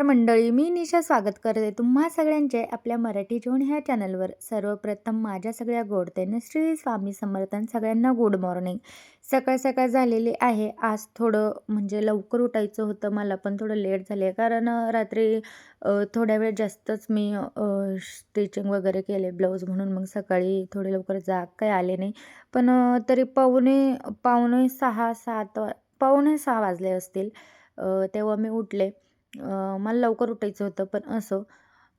नमस्कार मंडळी मी निशा स्वागत करते तुम्हा सगळ्यांचे आपल्या मराठी जेवण ह्या चॅनलवर. सर्वप्रथम माझ्या सगळ्या गोडतेने श्री स्वामी समर्थन सगळ्यांना गुड मॉर्निंग सकाळ सकाळ झालेली आहे. आज थोडं म्हणजे लवकर उठायचं होतं. मला पण थोडं लेट झाले आहे. कारण रात्री थोड्या वेळ जास्तच मी स्टिचिंग वगैरे केले ब्लाऊज म्हणून. मग सकाळी थोडे लवकर जाग काही आले नाही. पण तरी पावणे पावणे सहा सात वा- पावणे सहा वाजले असतील तेव्हा मी उठले. मला लवकर उठायचं होतं पण असं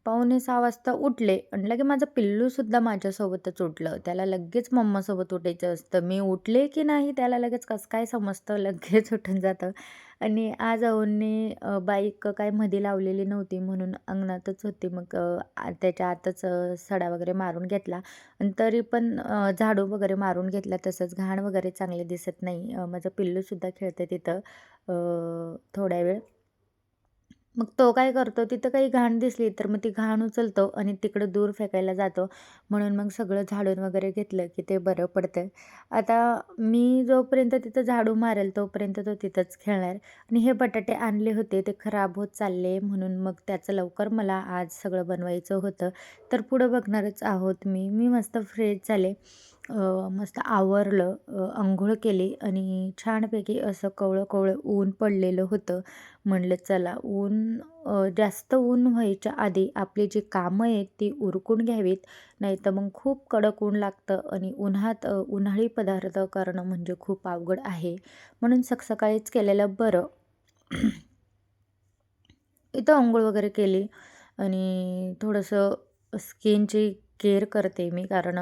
पावणे सहा वाजता उठले आणि लगे माझं पिल्लूसुद्धा माझ्यासोबतच उठलं. त्याला लगेच मम्मासोबत उठायचं असतं. मी उठले की नाही त्याला लगेच कसं काय समजतं? लगेच उठून जातं. आणि आज अहोंनी बाईक काय मध्ये लावलेली नव्हती म्हणून अंगणातच होती. मग त्याच्या आतच सडा वगैरे मारून घेतला. आणि तरी पण झाडू वगैरे मारून घेतला. तसंच घाण वगैरे चांगले दिसत नाही. माझं पिल्लूसुद्धा खेळतं तिथं थोड्या वेळ. मग तो काय करतो तिथं काही घाण दिसली तर मग ती घाण उचलतो आणि तिकडं दूर फेकायला जातो. म्हणून मग सगळं झाडून वगैरे घेतलं की ते बरं पडतं आता मी जोपर्यंत तिथं झाडू मारेल तोपर्यंत तो तिथंच खेळणार. आणि हे बटाटे आणले होते ते खराब होत चालले म्हणून मग त्याचं लवकर मला आज सगळं बनवायचं होतं. तर पुढं बघणारच आहोत मी. मी मस्त फ्रेश झाले. मस्त आवरलं अंघोळ केली आणि छानपैकी असं कवळं कवळं ऊन पडलेलं होतं. म्हणलं चला ऊन जास्त ऊन व्हायच्या आधी आपली जी कामं आहेत ती उरकून घ्यावीत नाही तर मग खूप कडक ऊन लागतं आणि उन्हात उन्हाळी पदार्थ करणं म्हणजे खूप अवघड आहे. म्हणून सकाळीच केलेलं बरं. इथं अंघोळ वगैरे केली आणि थोडंसं स्किनची केअर करते मी. कारण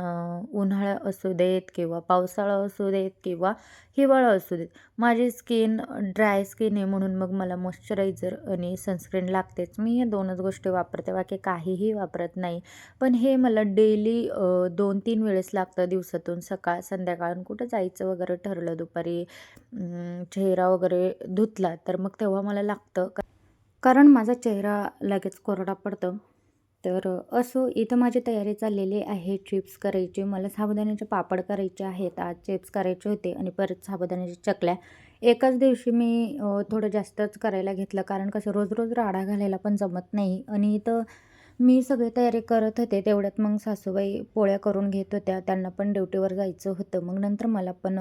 उन्हाळा असू देत किंवा पावसाळा असू देत किंवा हिवाळा असू देत माझी स्किन ड्राय स्किन आहे म्हणून मग मला मॉइश्चरायझर आणि सनस्क्रीन लागतेच. मी हे दोनच गोष्टी वापरते बाकी काहीही वापरत नाही. पण हे मला डेली दोन तीन वेळेस लागतं दिवसातून सकाळ संध्याकाळ कुठं जायचं वगैरे ठरलं दुपारी चेहरा वगैरे धुतला तर मग तेव्हा मला लागतं. कारण माझा चेहरा लगेच कोरडा पडतो. तर असो इथं माझी तयारी चाललेली आहे चिप्स करायची. मला साबुदाण्याचे पापड करायचे आहेत. आज चिप्स करायचे होते आणि परत साबुदाण्याच्या चकल्या. एकाच दिवशी मी थोडं जास्तच करायला घेतलं. कारण कसं रोज रोज राडा घालायला पण जमत नाही. आणि इथं मी सगळी तयारी करत होते तेवढ्यात मग सासूबाई पोळ्या करून घेत होत्या. त्यांना पण ड्युटीवर जायचं होतं. मग नंतर मला पण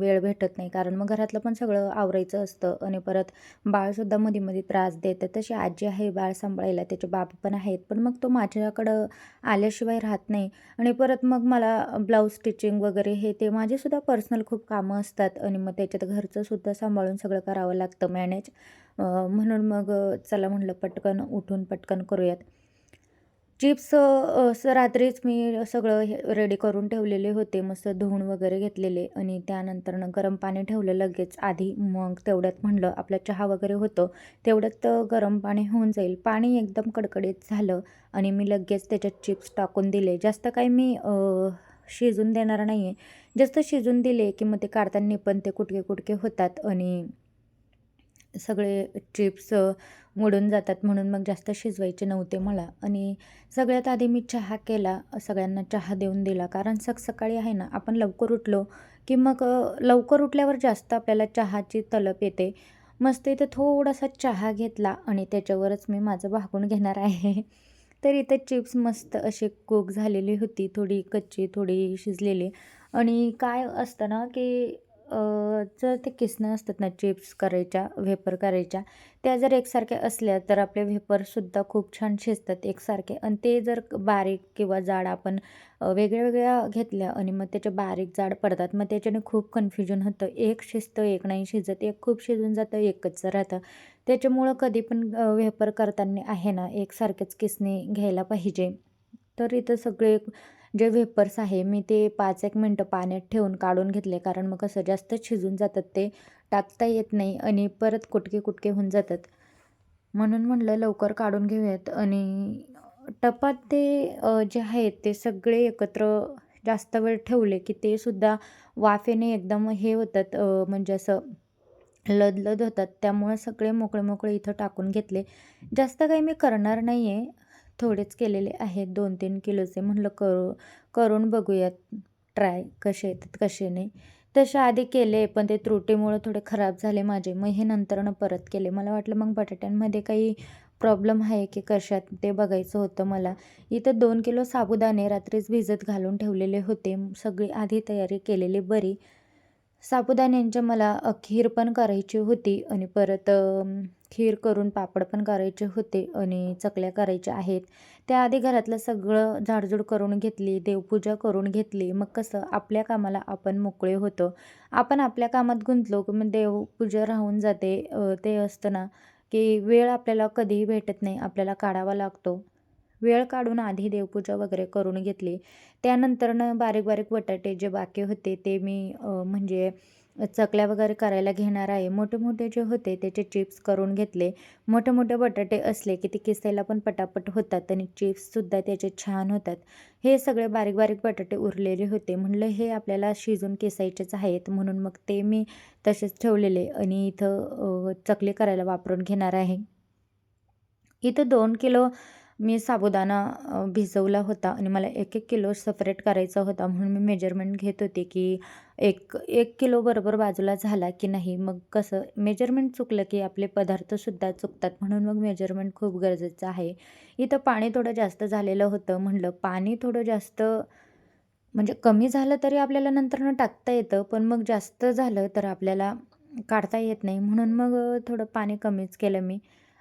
वेळ भेटत नाही. कारण मग घरातलं पण सगळं आवरायचं असतं आणि परत बाळसुद्धा मध्ये मध्ये त्रास देतं. तशी आजी आहे बाळ सांभाळायला त्याचे बाबा पण आहेत. पण मग तो माझ्याकडं आल्याशिवाय राहत नाही. आणि परत मग मला ब्लाऊज स्टिचिंग वगैरे हे ते माझेसुद्धा पर्सनल खूप कामं असतात. आणि मग त्याच्यात घरचंसुद्धा सांभाळून सगळं करावं लागतं मॅनेज. म्हणून मग चला म्हटलं पटकन उठून पटकन करूयात. चिप्स असं रात्रीच मी सगळं हे रेडी करून ठेवलेले होते. मस्त धुवून वगैरे घेतलेले आणि त्यानंतरनं गरम पाणी ठेवलं लगेच. आधी मग तेवढ्यात म्हणलं आपला चहा वगैरे होतो. तेवढ्यात गरम पाणी होऊन जाईल. पाणी एकदम कडकडीत झालं आणि मी लगेच त्याच्यात चिप्स टाकून दिले. जास्त काही मी शिजून देणार नाही आहे जास्त शिजून दिले की मग ते काढताना पण ते कुटके कुटके होतात आणि सगळे चिप्स मोडून जातात म्हणून मग जास्त शिजवायचे नव्हते मला. आणि सगळ्यात आधी मी चहा केला सगळ्यांना चहा देऊन दिला. कारण सक सकाळी आहे ना आपण लवकर उठलो की मग लवकर उठल्यावर जास्त आपल्याला चहाची तलप येते. मस्त इथं थोडासा चहा घेतला आणि त्याच्यावरच मी माझं भागून घेणार आहे. तर इथं चिप्स मस्त असे कुक झालेली होती थोडी कच्ची थोडी शिजलेली. आणि काय असतं ना की जर ते किसणं असतात ना चिप्स करायच्या व्हेपर करायच्या त्या जर एकसारख्या असल्या तर आपले व्हेपरसुद्धा खूप छान शिजतात एकसारखे. आणि ते जर बारीक किंवा जाड आपण वेगळ्या वेगळ्या घेतल्या आणि मग त्याचे बारीक जाड पडतात मग त्याच्याने खूप कन्फ्युजन होतं. एक शिजतं एक नाही शिजत. एक खूप शिजून जातं एकच राहतं. त्याच्यामुळं कधी पण व्हेपर करताना आहे ना एकसारखेच किसने घ्यायला पाहिजे. तर इथं सगळे जे वेपर्स आहे मी ते पाच एक मिनटं पाण्यात ठेवून काढून घेतले. कारण मग कसं जास्त शिजून जातात ते टाकता येत नाही आणि परत कुटके कुटके होऊन जातात. म्हणून म्हटलं लवकर काढून घेऊयात. आणि टपात ते जे आहेत ते सगळे एकत्र जास्त वेळ ठेवले की ते सुद्धा वाफेने एकदम हे होतात म्हणजे असं लदलद होतात. त्यामुळे सगळे मोकळे मोकळे इथं टाकून घेतले. जास्त काही मी करणार नाही आहे थोडेच केलेले आहेत. दोन तीन किलोचे म्हटलं करू करून बघूयात ट्राय कसे येतात कसे नाही. तसे आधी केले पण ते त्रुटीमुळं थोडे खराब झाले माझे. मग हे नंतरनं परत केले. मला वाटलं मग बटाट्यांमध्ये काही प्रॉब्लेम आहे की कशात? ते बघायचं होतं मला. इथं दोन किलो साबुदाणे रात्रीच भिजत घालून ठेवलेले होते. सगळी आधी तयारी केलेली बरी. साबुदाण्यांच्या मला अखीर पण करायची होती. आणि परत खीर करून पापड पण करायचे होते आणि चकल्या करायच्या आहेत. त्याआधी घरातलं सगळं झाडझूड करून घेतली देवपूजा करून घेतली. मग कसं? आपल्या कामाला आपण मोकळे होतो. आपण आपल्या कामात गुंतलो की मग देवपूजा राहून जाते. ते असताना की वेळ आपल्याला कधीही भेटत नाही. आपल्याला काढावा लागतो. वेळ काढून आधी देवपूजा वगैरे करून घेतली. त्यानंतरनं बारीक बारीक बटाटे जे बाकी होते ते मी म्हणजे चकल्या वगैरे करायला घेणार आहे. मोठे मोठे जे होते त्याचे चिप्स करून घेतले. मोठे मोठे बटाटे असले की ते किसायला पण पटापट होतात आणि चिप्ससुद्धा त्याचे छान होतात. हे सगळे बारीक बारीक बटाटे उरलेले होते. म्हणलं हे आपल्याला शिजून किसायचेच आहेत. म्हणून मग ते मी तसेच ठेवलेले आणि इथं चकले चकली करायला वापरून घेणार आहे. इथं दोन किलो मी साबुदाणा भिजवला होता आणि मला एक एक किलो सपरेट करायचा होता. म्हणून मी मेजरमेंट घेत होते की एक एक किलो बरोबर बाजूला झाला की नाही. मग कसं मेजरमेंट चुकलं की आपले पदार्थसुद्धा चुकतात म्हणून मग मेजरमेंट खूप गरजेचं आहे. इथं पाणी थोडं जास्त झालेलं होतं म्हणलं पाणी थोडं जास्त म्हणजे कमी झालं तरी आपल्याला नंतरनं टाकता येतं पण मग जास्त झालं तर आपल्याला काढता येत नाही. म्हणून मग थोडं पाणी कमीच केलं मी.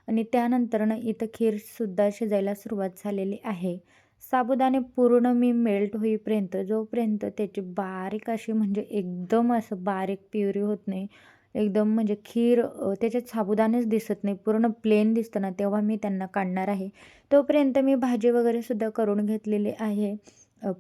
आणि त्यानंतरनं इथं खीरसुद्धा शिजायला सुरुवात झालेली आहे. साबुदाणे पूर्ण मी मेल्ट होईपर्यंत जोपर्यंत त्याची बारीक अशी म्हणजे एकदम असं बारीक प्युरी होत नाही एकदम म्हणजे खीर त्याच्यात साबुदाणेच दिसत नाही पूर्ण प्लेन दिसतं ना तेव्हा मी त्यांना काढणार आहे. तोपर्यंत मी भाजी वगैरेसुद्धा करून घेतलेली आहे.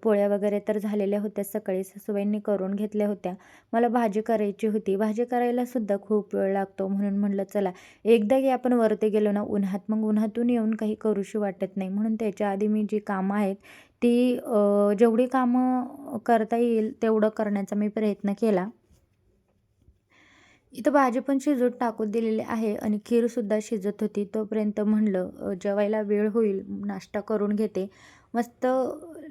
पोळ्या वगैरे तर झालेल्या होत्या सकाळी सासूबाईंनी करून घेतल्या होत्या. मला भाजी करायची होती. भाजी करायला सुद्धा खूप वेळ लागतो. म्हणून म्हणलं चला एकदा की आपण वरती गेलो ना उन्हात मग उन्हातून येऊन काही करूशी वाटत नाही. म्हणून त्याच्या आधी मी जी कामं आहेत ती जेवढी कामं करता येईल तेवढं करण्याचा मी प्रयत्न केला. इथं भाजी पण शिजत टाकून दिलेली आहे आणि खीरसुद्धा शिजत होती. तोपर्यंत म्हणलं जेवायला वेळ होईल नाश्ता करून घेते. मस्त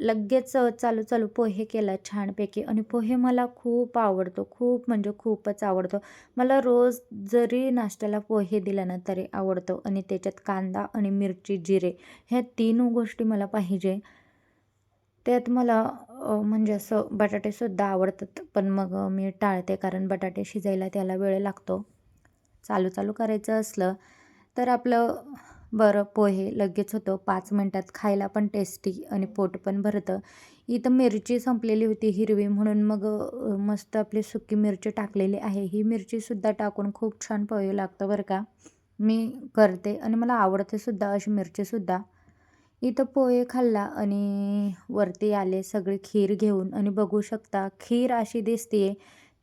लगेच चालू चालू पोहे केला छानपैकी. आणि पोहे मला खूप आवडतो खूप म्हणजे खूपच आवडतो. मला रोज जरी नाश्त्याला पोहे दिला ना तरी आवडतो. आणि त्याच्यात कांदा आणि मिरची जिरे ह्या तीन गोष्टी मला पाहिजे. त्यात मला म्हणजे असं बटाटेसुद्धा आवडतात. पण मग मी टाळते कारण बटाटे शिजायला त्याला वेळ लागतो. चालू चालू करायचं असलं तर आपलं बरं पोहे लगेच होतं. पाच मिनटात खायला पण टेस्टी आणि पोट पण भरतं. इथं मिरची संपलेली होती हिरवी म्हणून मग मस्त आपली सुकी मिरची टाकलेली आहे. ही मिरचीसुद्धा टाकून खूप छान पोहे लागतं बरं का. मी करते आणि मला आवडते सुद्धा अशी मिरचीसुद्धा इथं पोहे खाल्ला आणि वरती आले सगळे खीर घेऊन. आणि बघू शकता खीर अशी दिसते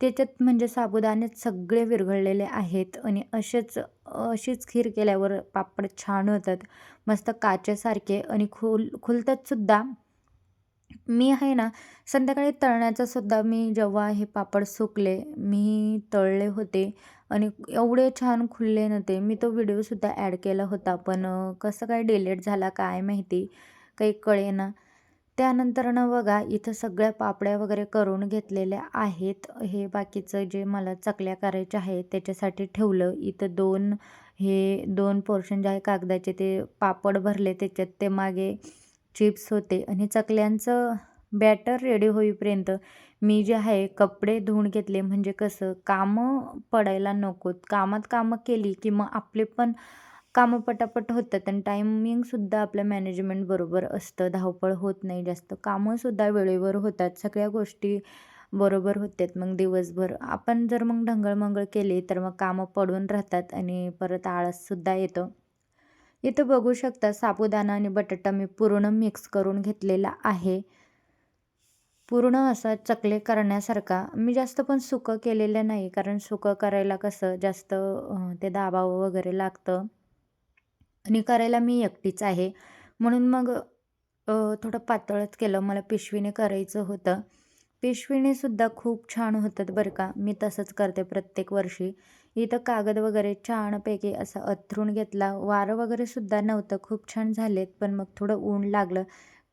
त्याच्यात म्हणजे साबुदाणे सगळे विरघळलेले आहेत आणि असेच अशीच खीर केल्यावर पापड छान होतात मस्त काचेसारखे आणि खुल खुलतातसुद्धा मी आहे ना संध्याकाळी तळण्याचासुद्धा मी जेव्हा हे पापड सुकले मी तळले होते आणि एवढे छान खुलले नव्हते. मी तो व्हिडिओसुद्धा ॲड केला होता पण कसं काय डिलीट झाला काय माहिती काही कळेना. त्यानंतरनं बघा इथं सगळ्या पापड्या वगैरे करून घेतलेल्या आहेत. हे बाकीचं जे मला चकल्या करायच्या आहेत त्याच्यासाठी ठेवलं. इथं दोन हे दोन पोर्शन जे आहे कागदाचे ते पापड भरले. त्याच्यात ते मागे चिप्स होते. आणि चकल्यांचं बॅटर रेडी होईपर्यंत मी जे आहे कपडे धुवून घेतले. म्हणजे कसं कामं पडायला नकोत. कामात कामं केली की मग आपले पण कामं पटापट होतात आणि टायमिंगसुद्धा आपलं मॅनेजमेंट बरोबर असतं. धावपळ होत नाही जास्त. कामंसुद्धा वेळेवर होतात. सगळ्या गोष्टी बरोबर होतात. मग दिवसभर आपण जर मग ढंगळमंगळ केली तर मग कामं पडून राहतात आणि परत आळससुद्धा येतो. इथं बघू शकता साबुदाणा आणि बटाटा मी पूर्ण मिक्स करून घेतलेला आहे. पूर्ण असा चकले करण्यासारखा. मी जास्त पण सुकं केलेलं नाही कारण सुकं करायला कसं जास्त ते दाबावं वगैरे लागतं. आणि करायला मी एकटीच आहे. म्हणून मग थोडं पातळच केलं. मला पिशवीने करायचं होतं. पिशवीने सुद्धा खूप छान होतात बरं का. मी तसंच करते प्रत्येक वर्षी. इथं कागद वगैरे छानपैकी असं अथरून घेतला. वारं वगैरे सुद्धा नव्हतं. खूप छान झालेत. पण मग थोडं ऊन लागलं.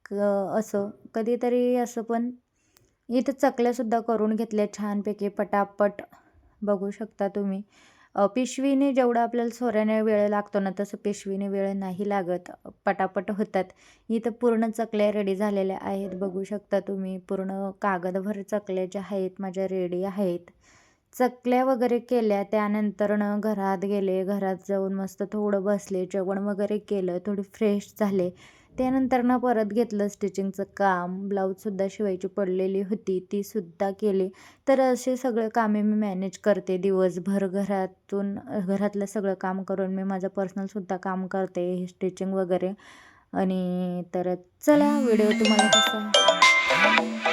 क असं. कधीतरी असं पण इथं चकल्यासुद्धा करून घेतल्या छानपैकी. पटापट. बघू शकता तुम्ही. पिशवीने जेवढा आपल्याला सोऱ्याने वेळ लागतो ना तसं पिशवीने वेळ नाही लागत. पटापट होतात. इथं पूर्ण चकल्या रेडी झालेल्या आहेत. बघू शकता तुम्ही पूर्ण कागदभर चकल्या ज्या आहेत माझ्या रेडी आहेत. चकल्या वगैरे केल्या त्यानंतरनं घरात गेले. घरात जाऊन मस्त थोडं बसले. जेवण वगैरे केलं. थोडी फ्रेश झाले. त्यानंतर ना परत घेतलं स्टिचिंगचं काम ब्लाऊजसुद्धा शिवायची पडलेली होती तीसुद्धा केली. तर असे सगळे कामे मी मॅनेज करते दिवसभर. घरातून घरातलं सगळं काम करून मी माझं पर्सनलसुद्धा काम करते हे स्टिचिंग वगैरे. आणि तर चला व्हिडिओ तुम्हाला कसा